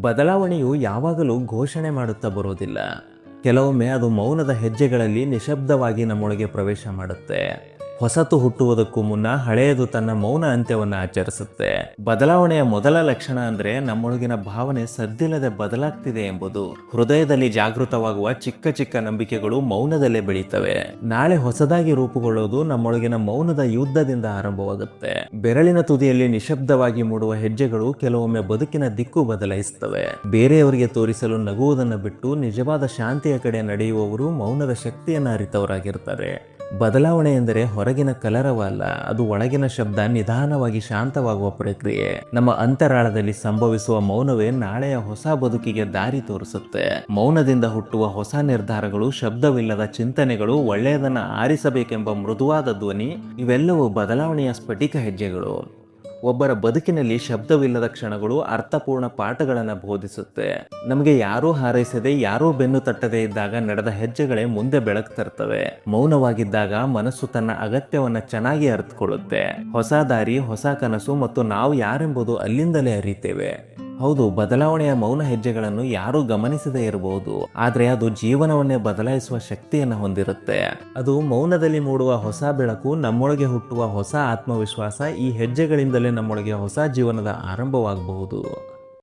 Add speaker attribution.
Speaker 1: ಬದಲಾವಣೆಯು ಯಾವಾಗಲೂ ಘೋಷಣೆ ಮಾಡುತ್ತಾ ಬರೋದಿಲ್ಲ. ಕೆಲವೊಮ್ಮೆ ಅದು ಮೌನದ ಹೆಜ್ಜೆಗಳಲ್ಲಿ ನಿಶಬ್ದವಾಗಿ ನಮ್ಮೊಳಗೆ ಪ್ರವೇಶ ಮಾಡುತ್ತೆ. ಹೊಸತು ಹುಟ್ಟುವುದಕ್ಕೂ ಮುನ್ನ ಹಳೆಯದು ತನ್ನ ಮೌನ ಅಂತ್ಯವನ್ನು ಆಚರಿಸುತ್ತೆ. ಬದಲಾವಣೆಯ ಮೊದಲ ಲಕ್ಷಣ ಅಂದ್ರೆ ನಮ್ಮೊಳಗಿನ ಭಾವನೆ ಸದ್ದಿಲ್ಲದೆ ಬದಲಾಗ್ತಿದೆ ಎಂಬುದು. ಹೃದಯದಲ್ಲಿ ಜಾಗೃತವಾಗುವ ಚಿಕ್ಕ ಚಿಕ್ಕ ನಂಬಿಕೆಗಳು ಮೌನದಲ್ಲೇ ಬೆಳೀತವೆ. ನಾಳೆ ಹೊಸದಾಗಿ ರೂಪುಗೊಳ್ಳೋದು ನಮ್ಮೊಳಗಿನ ಮೌನದ ಯುದ್ಧದಿಂದ ಆರಂಭವಾಗುತ್ತೆ. ಬೆರಳಿನ ತುದಿಯಲ್ಲಿ ನಿಶಬ್ದವಾಗಿ ಮೂಡುವ ಹೆಜ್ಜೆಗಳು ಕೆಲವೊಮ್ಮೆ ಬದುಕಿನ ದಿಕ್ಕು ಬದಲಾಯಿಸುತ್ತವೆ. ಬೇರೆಯವರಿಗೆ ತೋರಿಸಲು ನಗುವುದನ್ನು ಬಿಟ್ಟು ನಿಜವಾದ ಶಾಂತಿಯ ಕಡೆ ನಡೆಯುವವರು ಮೌನದ ಶಕ್ತಿಯನ್ನು ಅರಿತವರಾಗಿರ್ತಾರೆ. ಬದಲಾವಣೆ ಎಂದರೆ ಹೊರಗಿನ ಕಲರವಲ್ಲ, ಅದು ಒಳಗಿನ ಶಬ್ದ ನಿಧಾನವಾಗಿ ಶಾಂತವಾಗುವ ಪ್ರಕ್ರಿಯೆ. ನಮ್ಮ ಅಂತರಾಳದಲ್ಲಿ ಸಂಭವಿಸುವ ಮೌನವೇ ನಾಳೆಯ ಹೊಸ ಬದುಕಿಗೆ ದಾರಿ ತೋರಿಸುತ್ತೆ. ಮೌನದಿಂದ ಹುಟ್ಟುವ ಹೊಸ ನಿರ್ಧಾರಗಳು, ಶಬ್ದವಿಲ್ಲದ ಚಿಂತನೆಗಳು, ಒಳ್ಳೆಯದನ್ನ ಆರಿಸಬೇಕೆಂಬ ಮೃದುವಾದ ಧ್ವನಿ, ಇವೆಲ್ಲವೂ ಬದಲಾವಣೆಯ ಸ್ಫಟಿಕ ಹೆಜ್ಜೆಗಳು. ಒಬ್ಬರ ಬದುಕಿನಲ್ಲಿ ಶಬ್ದವಿಲ್ಲದ ಕ್ಷಣಗಳು ಅರ್ಥಪೂರ್ಣ ಪಾಠಗಳನ್ನು ಬೋಧಿಸುತ್ತೆ. ನಮಗೆ ಯಾರೂ ಹಾರೈಸದೆ, ಯಾರೂ ಬೆನ್ನು ತಟ್ಟದೇ ಇದ್ದಾಗ ನಡೆದ ಹೆಜ್ಜೆಗಳೇ ಮುಂದೆ ಬೆಳಕು ತರ್ತವೆ. ಮೌನವಾಗಿದ್ದಾಗ ಮನಸ್ಸು ತನ್ನ ಅಗತ್ಯವನ್ನ ಚೆನ್ನಾಗಿ ಅರ್ಥಕೊಳ್ಳುತ್ತೆ ಹೊಸ ದಾರಿ, ಹೊಸ ಕನಸು ಮತ್ತು ನಾವು ಯಾರೆಂಬುದು ಅಲ್ಲಿಂದಲೇ ಅರಿತೇವೆ. ಹೌದು, ಬದಲಾವಣೆಯ ಮೌನ ಹೆಜ್ಜೆಗಳನ್ನು ಯಾರೂ ಗಮನಿಸದೇ ಇರಬಹುದು, ಆದರೆ ಅದು ಜೀವನವನ್ನೇ ಬದಲಾಯಿಸುವ ಶಕ್ತಿಯನ್ನು ಹೊಂದಿರುತ್ತೆ. ಅದು ಮೌನದಲ್ಲಿ ಮೂಡುವ ಹೊಸ ಬೆಳಕು, ನಮ್ಮೊಳಗೆ ಹುಟ್ಟುವ ಹೊಸ ಆತ್ಮವಿಶ್ವಾಸ, ಈ ಹೆಜ್ಜೆಗಳಿಂದಲೇ ನಮ್ಮೊಳಗೆ ಹೊಸ ಜೀವನದ ಆರಂಭವಾಗಬಹುದು.